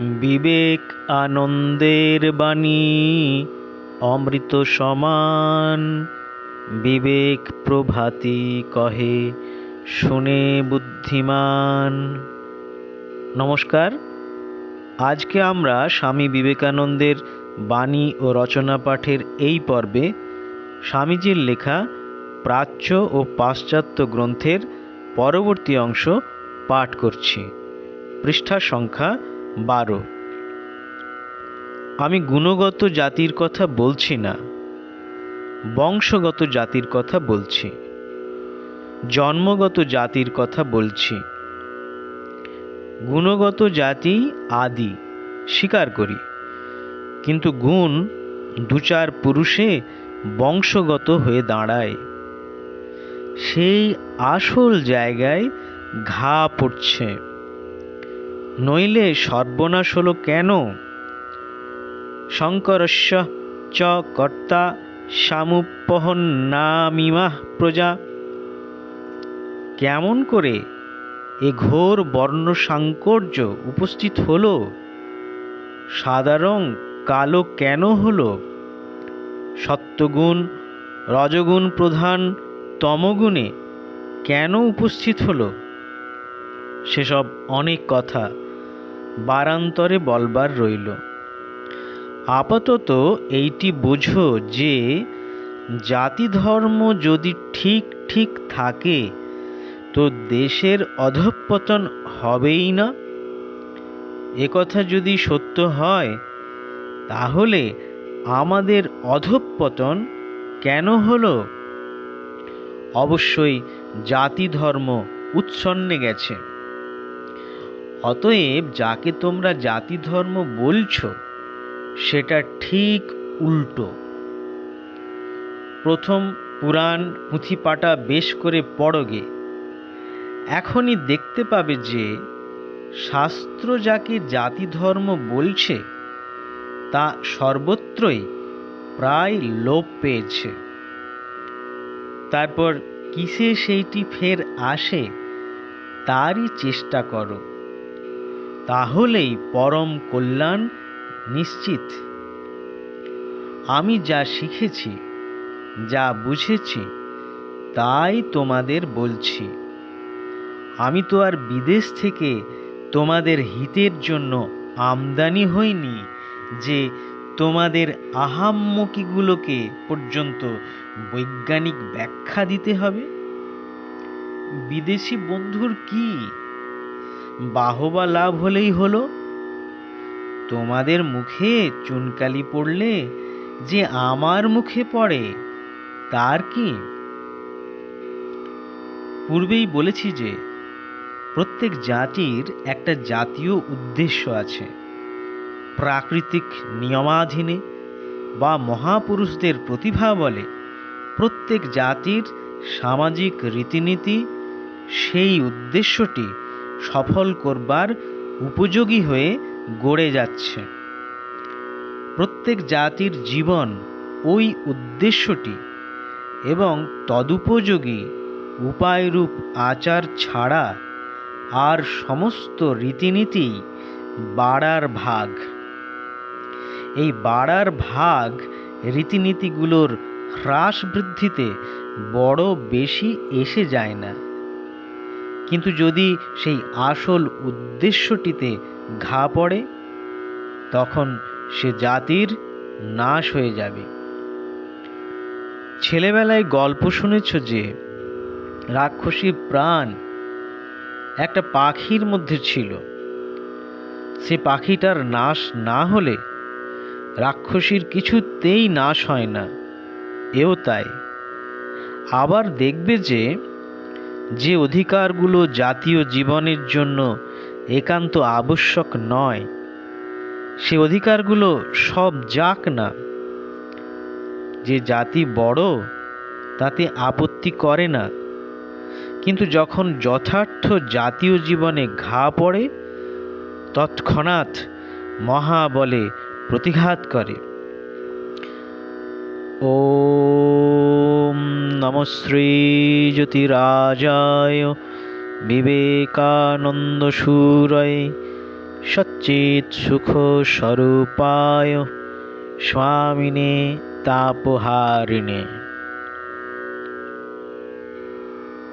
বিবেক আনন্দের বাণী, অমৃত সমান। বিবেক প্রভাতি কহে, শুনে বুদ্ধিমান। নমস্কার। আজকে আমরা স্বামী বিবেকানন্দের বাণী ও রচনা পাঠের এই পর্বে স্বামীজির লেখা প্রাচ্য ও পাশ্চাত্য গ্রন্থের পরবর্তী অংশ পাঠ করছি। পৃষ্ঠা সংখ্যা বারো। আমি গুণগত জাতির কথা বলছি না, বংশগত জাতির কথা বলছি, জন্মগত জাতির কথা বলছি। গুণগত জাতি আদি, স্বীকার করি, কিন্তু গুণ দু চার পুরুষে বংশগত হয়ে দাঁড়ায়। সেই আসল জায়গায় ঘা পড়ছে। নইলে সর্বনাশ হলো কেন? শঙ্করস্য চ কর্তা সামুপহন্নামিমাহ প্রজা। কেমন করে এ ঘোর বর্ণ সাংকর্য উপস্থিত হলো? সাদা কালো কেন হল? সত্যগুণ, রজগুণ প্রধান তমগুণে কেন উপস্থিত হলো? সেসব অনেক কথা বারান্তরে বলবার রইল। আপাতত এইটি বোঝো যে জাতি ধর্ম যদি ঠিক ঠিক থাকে, তো দেশের অধঃপতন হবেই না? একথা যদি সত্য হয়, তাহলে আমাদের অধঃপতন কেন হলো? অবশ্যই জাতি ধর্ম উচ্ছন্নে গেছে। অতএব যাকে তোমরা জাতি ধর্ম বলছো, সেটা ঠিক উল্টো। প্রথম পুরাণ পুঁথিপাটা বেশ করে পড়গে। এখনই দেখতে পাবে যে, শাস্ত্র যাকে জাতি ধর্ম বলছে, তা সর্বত্রই প্রায় লোপ পেয়েছে। তারপর কিসে সেইটি ফের আসে, তারই চেষ্টা করো। তাহলেই পরম কল্যাণ নিশ্চিত। আমি যা শিখেছি, যা বুঝেছি, তাই তোমাদের বলছি। আমি তো আর বিদেশ থেকে তোমাদের হিতের জন্য আমদানি হইনি যে তোমাদের আহাম্মকিগুলোকে পর্যন্ত বৈজ্ঞানিক ব্যাখ্যা দিতে হবে। বিদেশি বন্ধুর কি বাহবা লাভ হলেই হলো। তোমাদের মুখে চুনকালি পড়লে যে আমার মুখে পড়ে, তার কি? পূর্বেই বলেছি যে, প্রত্যেক জাতির একটা জাতীয় উদ্দেশ্য আছে। প্রাকৃতিক নিয়মাধীনে বা মহাপুরুষদের প্রতিভা বলে প্রত্যেক জাতির সামাজিক রীতিনীতি সেই উদ্দেশ্যটি সফল করবার উপযোগী হয়ে গড়ে যাচ্ছে। প্রত্যেক জাতির জীবন ওই উদ্দেশ্যটি এবং তদুপযোগী উপায়রূপ আচার ছাড়া আর সমস্ত রীতিনীতি বাড়ার ভাগ। এই বাড়ার ভাগ রীতিনীতিগুলোর হ্রাস বৃদ্ধিতে বড় বেশি এসে যায় না। কিন্তু যদি সেই আসল উদ্দেশ্যটিতে ঘা পড়ে, তখন সে জাতির নাশ হয়ে যাবে। ছেলেবেলায় গল্প শুনেছ যে, রাক্ষসী প্রাণ একটা পাখির মধ্যে ছিল। সে পাখিটার নাশ না হলে রাক্ষসীর কিছুতেই নাশ হয় না। এও তাই। আবার দেখবে যে যে অধিকারগুলো জাতীয় জীবনের জন্য একান্ত আবশ্যক নয়, সে অধিকারগুলো সব যাক না। যে জাতি বড়, তাতে আপত্তি করে না। কিন্তু যখন যথার্থ জাতীয় জীবনে ঘা পড়ে, তৎক্ষণাৎ মহাবলে প্রতিঘাত করে। ওম নম শ্রীজ্যোতিরাজায় বিবেকানন্দ সুরয় সচ্চিৎ সুখ স্বরূপায় স্বামিনে তাপহারিণে।